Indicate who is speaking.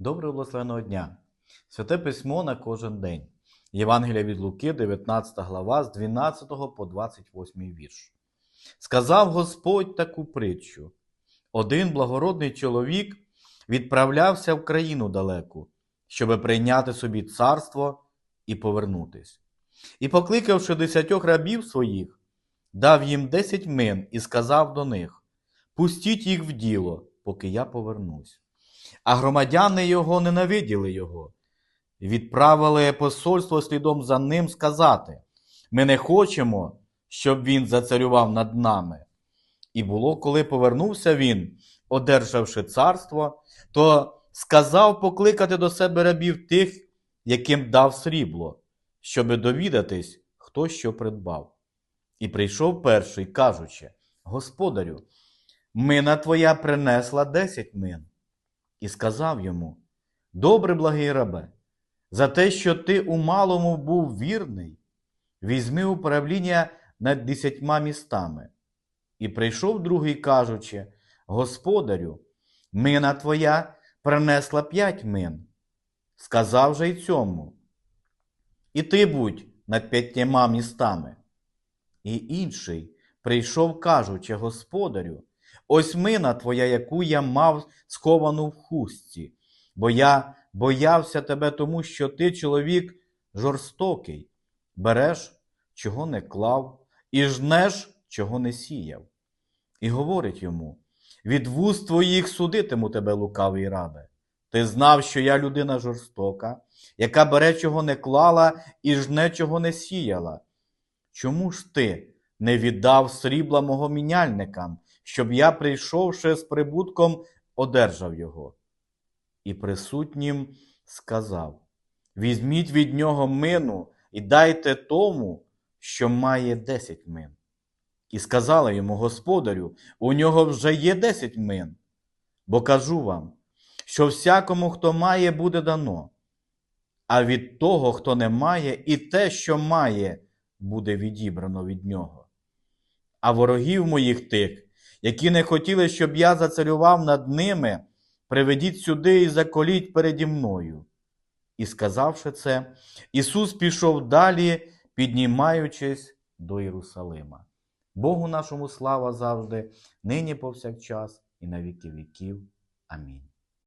Speaker 1: Доброго благословеного дня! Святе письмо на кожен день. Євангелія від Луки, 19 глава, з 12 по 28 вірш. Сказав Господь таку притчу: один благородний чоловік відправлявся в країну далеку, щоби прийняти собі царство і повернутись. І, покликавши десятьох рабів своїх, дав їм десять мин і сказав до них: Пустіть їх в діло, поки я повернусь. А громадяни його ненавиділи його, відправили посольство слідом за ним сказати: Ми не хочемо, щоб він зацарював над нами. І було, коли повернувся він, одержавши царство, то сказав покликати до себе рабів тих, яким дав срібло, щоби довідатись, хто що придбав. І прийшов перший, кажучи: Господарю, мина твоя принесла десять мин. І сказав йому: Добре, благий рабе, за те, що ти у малому був вірний, візьми управління над десятьма містами. І прийшов другий, кажучи: Господарю, мина твоя принесла п'ять мин. Сказав же й цьому. І ти будь над п'ятьма містами. І інший прийшов, кажучи, Господарю, ось мина твоя, яку я мав сховану в хустці, бо я боявся тебе, тому що ти чоловік жорстокий, береш, чого не клав, і жнеш, чого не сіяв. І говорить йому: від вуст твоїх судитиму тебе, лукавий рабе. Ти знав, що я людина жорстока, яка бере, чого не клала, і жне, чого не сіяла. Чому ж ти не віддав срібла мого міняльникам, щоб я, прийшовши з прибутком, одержав його? І присутнім сказав: Візьміть від нього мину і дайте тому, що має десять мин. І сказали йому, Господарю, у нього вже є десять мин. Бо кажу вам, що всякому, хто має, буде дано, а від того, хто не має, і те, що має, буде відібрано від нього. А ворогів моїх тих, які не хотіли, щоб я зацарював над ними, приведіть сюди і заколіть переді мною. І сказавши це, Ісус пішов далі, піднімаючись до Єрусалима. Богу нашому слава завжди, нині повсякчас і на віки віків. Амінь.